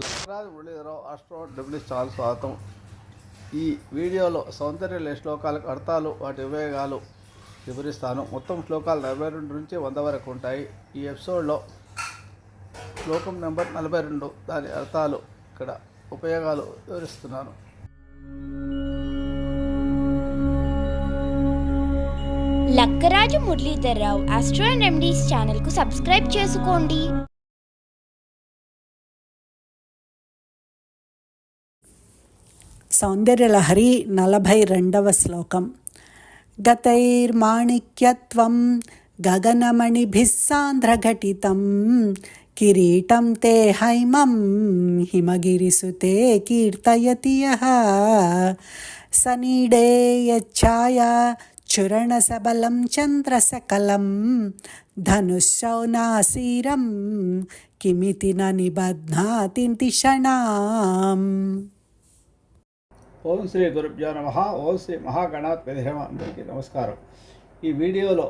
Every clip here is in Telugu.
లక్ష్మరాజు మురళీధరరావు అస్ట్రో డబ్ల్యూ చాలా స్వాగతం. ఈ వీడియోలో సౌందర్య శ్లోకాలకు అర్థాలు వాటి ఉపయోగాలు వివరిస్తాను. మొత్తం శ్లోకాలు నలభై రెండు నుంచి వంద వరకు ఉంటాయి. ఈ ఎపిసోడ్లో శ్లోకం నెంబర్ నలభై రెండు దాని అర్థాలు ఇక్కడ ఉపయోగాలు వివరిస్తున్నాను. లక్కరాజు మురళీధర్రావు ఆస్ట్రో అండ్ ఎండీస్ ఛానల్కు సబ్స్క్రైబ్ చేసుకోండి. सौंदर्यलहरी नलभै रण्डव श्लोकं गतैर्माणिक्यत्वं गगनमणिभिः सान्द्रघटितं किरीटं ते हैमं हिमगिरिसुते कीर्तयति यः। सनीडे यच्छाया चुरणसबलं चन्द्रसकलं धनुश्शौनासीरं किमिति न निबध्नातितिषणाम् ఓం శ్రీ గురుభ్యో నమ. ఓం శ్రీ మహాగణాధిపతిమ అందరికీ నమస్కారం. ఈ వీడియోలో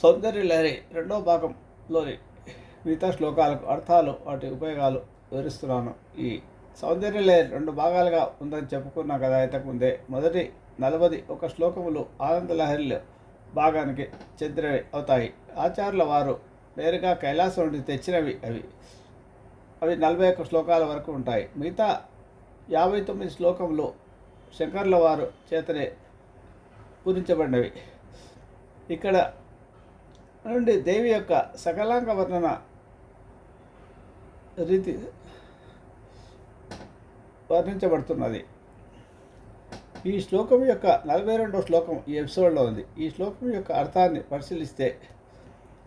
సౌందర్య లహరి రెండో భాగంలోని మిగతా శ్లోకాలకు అర్థాలు వాటి ఉపయోగాలు వివరిస్తున్నాను. ఈ సౌందర్య లహరి రెండు భాగాలుగా ఉందని చెప్పుకున్నా కదా ఇంతకుముందే. మొదటి నలభై ఒక శ్లోకములు ఆనంద లహరిలో భాగానికి చెందినవి అవుతాయి. ఆచార్యుల వారు నేరుగా కైలాసం నుండి తెచ్చినవి అవి. అవి నలభై ఒక్క శ్లోకాల వరకు ఉంటాయి. మిగతా యాభై తొమ్మిది శ్లోకంలో శంకర్ల వారు చేతనే పూరించబడినవి ఇక్కడ నుండి దేవి యొక్క సకలాంగ వర్ణన రీతి వర్ణించబడుతున్నది. ఈ శ్లోకం యొక్క నలభై రెండో శ్లోకం ఈ ఎపిసోడ్లో ఉంది. ఈ శ్లోకం యొక్క అర్థాన్ని పరిశీలిస్తే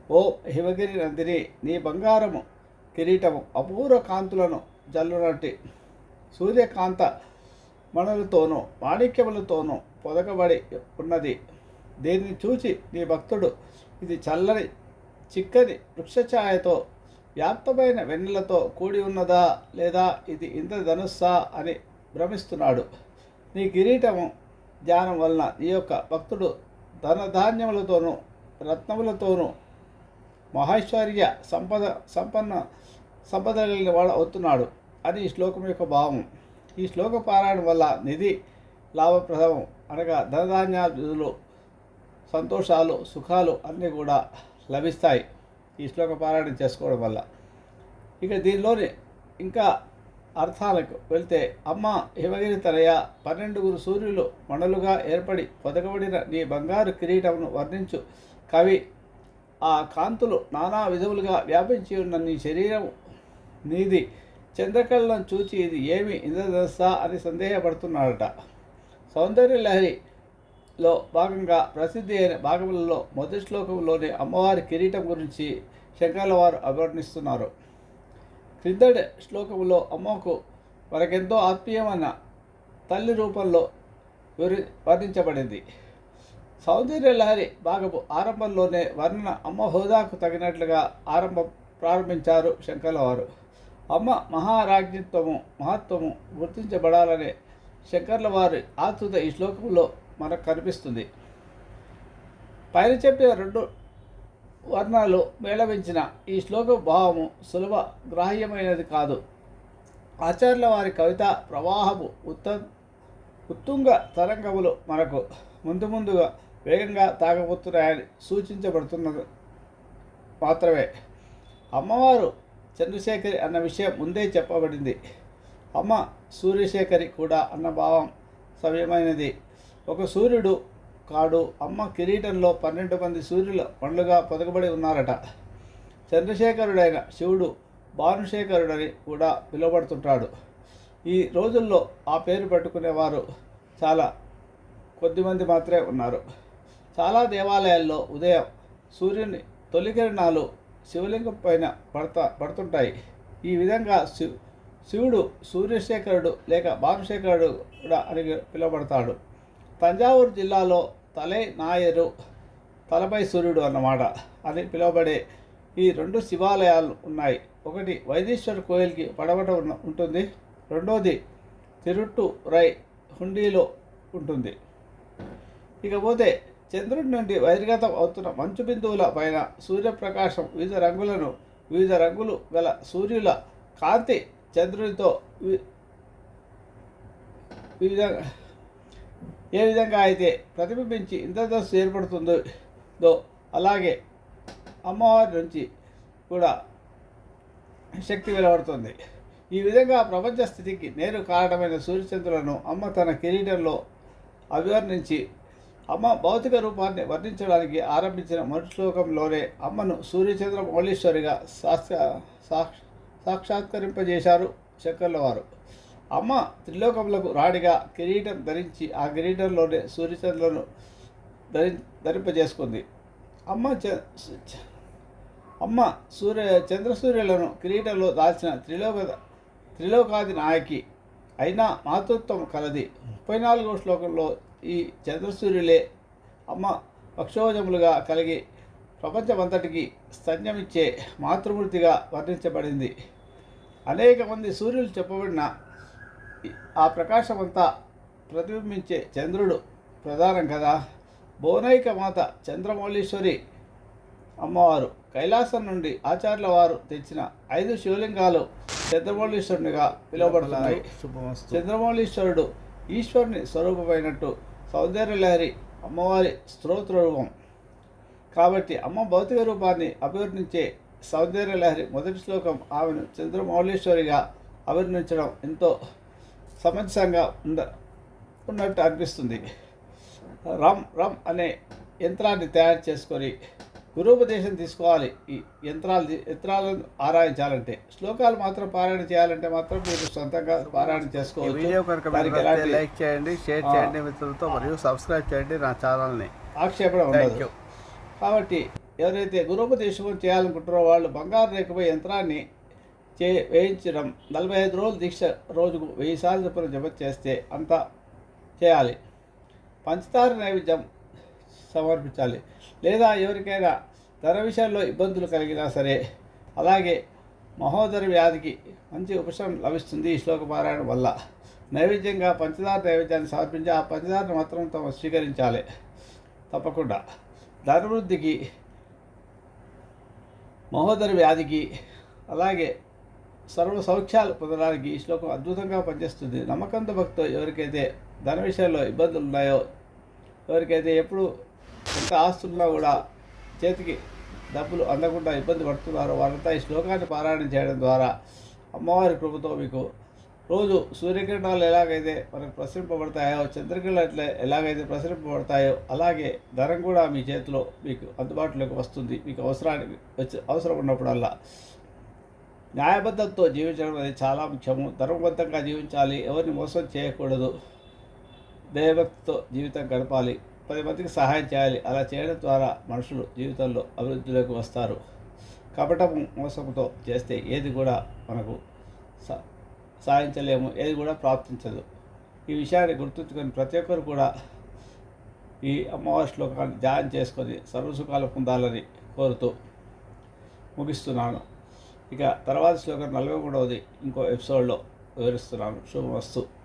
ఓ హిమగిరి నందిని నీ బంగారము కిరీటము అపూర్వ కాంతులను జల్లునట్టి సూర్యకాంత మణులతోనూ మాణిక్యములతోనూ పొదగబడి ఉన్నది. దీన్ని చూచి నీ భక్తుడు ఇది చల్లని చిక్కని వృక్షఛాయతో వ్యాప్తమైన వెన్నెలతో కూడి ఉన్నదా లేదా ఇది ఇంద్రధనుస్సా అని భ్రమిస్తున్నాడు. నీ కిరీటము ధ్యానం వలన నీ యొక్క భక్తుడు ధనధాన్యములతోనూ రత్నములతోనూ మహైశ్వర్య సంపద సంపన్న సంపద కలిగిన వాడు అవుతున్నాడు. అది ఈ శ్లోకం యొక్క భావం. ఈ శ్లోక పారాయణ వల్ల నిధి లాభప్రదం అనగా ధనధాన్యాలు సంతోషాలు సుఖాలు అన్నీ కూడా లభిస్తాయి ఈ శ్లోక పారాయణం చేసుకోవడం వల్ల. ఇక దీనిలోని ఇంకా అర్థాలకు వెళ్తే అమ్మ హిమగిరి తనయ పన్నెండుగురు సూర్యులు మండలుగా ఏర్పడి పొదగబడిన నీ బంగారు కిరీటమును వర్ణించు. కవి ఆ కాంతులు నానా విధములుగా వ్యాపించి ఉన్న నీ శరీరం నీది చంద్రకళను చూచి ఇది ఏమి? ఇంద్రదస్స అని సందేహపడుతున్నాడట. సౌందర్య లహరిలో భాగంగా ప్రసిద్ధి అయిన భాగములలో మొదటి శ్లోకంలోని అమ్మవారి కిరీటం గురించి శంకర్ల వారు అభివర్ణిస్తున్నారు. క్రిందటి శ్లోకంలో అమ్మకు మనకెంతో ఆత్మీయమైన తల్లి రూపంలో వివరి వర్ణించబడింది. సౌందర్య లహరి భాగపు ఆరంభంలోనే వర్ణన అమ్మ హోదాకు తగినట్లుగా ఆరంభం ప్రారంభించారు శంకర్ల వారు అమ్మ మహారాజ్ఞత్వము మహత్వము గుర్తించబడాలనే శంకర్ల వారి ఆతృత ఈ శ్లోకంలో మనకు కనిపిస్తుంది. పైన చెప్పిన రెండు వర్ణాలు మేళవించిన ఈ శ్లోక భావము సులభ గ్రాహ్యమైనది కాదు. ఆచార్యుల వారి కవిత ప్రవాహము ఉత్త ఉత్తుంగ తరంగములు మనకు ముందు ముందుగా వేగంగా తాగబోతున్నాయని సూచించబడుతున్నది మాత్రమే. అమ్మవారు చంద్రశేఖరి అన్న విషయం ముందే చెప్పబడింది. అమ్మ సూర్యశేఖరి కూడా అన్న భావం సవ్యమైనది. ఒక సూర్యుడు కాడు అమ్మ కిరీటంలో పన్నెండు మంది సూర్యుల పండ్లుగా పొదగబడి ఉన్నారట. చంద్రశేఖరుడైన శివుడు భానుశేఖరుడని కూడా పిలువబడుతుంటాడు. ఈ రోజుల్లో ఆ పేరు పెట్టుకునేవారు చాలా కొద్దిమంది మాత్రమే ఉన్నారు. చాలా దేవాలయాల్లో ఉదయం సూర్యుని తొలి కిరణాలు శివలింగం పైన పడతా పడుతుంటాయి. ఈ విధంగా శివ శివుడు సూర్యశేఖరుడు లేక భానుశేఖరుడు కూడా అని పిలువబడతాడు. తంజావూరు జిల్లాలో తలై నాయరు తలపై సూర్యుడు అన్నమాట అని పిలువబడే ఈ రెండు శివాలయాలు ఉన్నాయి. ఒకటి వైదీశ్వర కోయిల్కి పడవట ఉంటుంది. రెండోది తిరుట్టు రై హుండీలో ఉంటుంది. ఇకపోతే చంద్రుడి నుండి బహిర్గతం అవుతున్న మంచు బిందువుల పైన సూర్యప్రకాశం వివిధ రంగులను వివిధ రంగులు గల సూర్యుల కాంతి చంద్రునితో వివిధ ఏ విధంగా అయితే ప్రతిబింబించి ఇంద్రధనుస్సు ఏర్పడుతుందో అలాగే అమ్మవారి నుంచి కూడా శక్తి వెలువడుతుంది. ఈ విధంగా ప్రపంచ స్థితికి నేరు కారణమైన సూర్యచంద్రులను అమ్మ తన కిరీటంలో అభివర్ణించి అమ్మ భౌతిక రూపాన్ని వర్ణించడానికి ఆరంభించిన మొదటి శ్లోకంలోనే అమ్మను సూర్యచంద్ర మౌళీశ్వరిగా సాక్ష సాక్షాత్కరింపజేశారు శంకర్ల వారు. అమ్మ త్రిలోకములకు రాణిగా కిరీటం ధరించి ఆ కిరీటంలోనే సూర్యచంద్రులను ధరి ధరింపజేసుకుంది. అమ్మ అమ్మ సూర్య చంద్రసూర్యులను కిరీటంలో దాల్చిన త్రిలోక త్రిలోకాది నాయకి అయినా మాతృత్వం కలది. ముప్పై నాలుగవ శ్లోకంలో ఈ చంద్రసూర్యులే అమ్మ పక్షోజములుగా కలిగి ప్రపంచమంతటికి స్తన్యమిచ్చే మాతృమూర్తిగా వర్ణించబడింది. అనేక మంది సూర్యులు చెప్పబడిన ఆ ప్రకాశమంతా ప్రతిబింబించే చంద్రుడు ప్రధానం కదా. భువనైక మాత చంద్రమౌళీశ్వరి అమ్మవారు కైలాసం నుండి ఆచార్యుల వారు తెచ్చిన ఐదు శివలింగాలు చంద్రమౌళీశ్వరునిగా పిలువబడుతున్నాయి. చంద్రమౌళీశ్వరుడు ఈశ్వరుని స్వరూపమైనట్టు సౌందర్యలహరి అమ్మవారి స్తోత్రరూపం. కాబట్టి అమ్మ భౌతిక రూపాన్ని అభివర్ణించే సౌందర్యలహరి మొదటి శ్లోకం ఆమెను చంద్రమౌళీశ్వరిగా అభివర్ణించడం ఎంతో సమంజసంగా ఉంద ఉన్నట్టు అనిపిస్తుంది. రమ్ రమ్ అనే యంత్రాన్ని తయారు చేసుకొని గురుపదేశం తీసుకోవాలి. ఈ యంత్రాలు యంత్రాలను ఆరాయించాలంటే శ్లోకాలు మాత్రం పారాయణ చేయాలంటే మాత్రం మీరు సొంతంగా పారాయణ ఈ చేసుకోవచ్చు వీడియో కనుక లైక్ చేయండి షేర్. చేయండి మిత్రులతో మరియు సబ్స్క్రైబ్ చేయండి నా ఛానల్ని. ఆక్షేపణ ఉండదు. కాబట్టి ఎవరైతే గురుపదేశం చేయాలనుకుంటారో వాళ్ళు బంగారు రేఖపై యంత్రాన్ని చే వేయించడం నలభై ఐదు రోజులు దీక్ష రోజుకు వెయ్యి సార్లు చొప్పున జప చేస్తే అంతా చేయాలి. పంచదార నైవేద్యం సమర్పించాలి. లేదా ఎవరికైనా ధర విషయంలో ఇబ్బందులు కలిగినా సరే అలాగే మహోదర వ్యాధికి మంచి ఉపశమనం లభిస్తుంది ఈ శ్లోక పారాయణ వల్ల. నైవేద్యంగా పంచదార నైవేద్యాన్ని సమర్పించి ఆ పంచదారను మాత్రం తమ స్వీకరించాలి. తప్పకుండా. ధనవృద్ధికి మహోదర వ్యాధికి అలాగే సర్వ సౌఖ్యాలు పొందడానికి ఈ శ్లోకం అద్భుతంగా పనిచేస్తుంది. నమ్మకంతో భక్తితో ఎవరికైతే ధన విషయంలో ఇబ్బందులు ఉన్నాయో ఎవరికైతే ఎప్పుడు ఎంత ఆస్తున్నా కూడా చేతికి డబ్బులు అందకుండా ఇబ్బంది పడుతున్నారో వారంతా ఈ శ్లోకాన్ని పారాయణం చేయడం ద్వారా అమ్మవారి కృపతో మీకు రోజు సూర్యకిరణాలు ఎలాగైతే మనకు ప్రసరింపబడతాయో చంద్రకిరణాలు ఎలాగైతే ప్రసరింపబడతాయో అలాగే ధనం కూడా మీ చేతిలో మీకు అందుబాటులోకి వస్తుంది. మీకు అవసరానికి వచ్చి అవసరం ఉన్నప్పుడల్లా. న్యాయబద్ధంతో జీవించడం అనేది చాలా ముఖ్యము. ధర్మబద్ధంగా జీవించాలి. ఎవరిని మోసం చేయకూడదు. దేవతతో జీవితం గడపాలి. పది మందికి సహాయం చేయాలి. అలా చేయడం ద్వారా మనుషులు జీవితంలో అభివృద్ధిలోకి వస్తారు. కపటము మోసంతో చేస్తే ఏది కూడా మనకు సాధించలేము. ఏది కూడా ప్రాప్తించదు. ఈ విషయాన్ని గుర్తుంచుకొని ప్రతి ఒక్కరు కూడా ఈ అమ్మవారి శ్లోకాన్ని ధ్యానం చేసుకొని సర్వసుఖాలు పొందాలని కోరుతూ ముగిస్తున్నాను. ఇక తర్వాత శ్లోకం నలభై మూడవది ఇంకో ఎపిసోడ్లో వివరిస్తున్నాను. శుభమస్తు.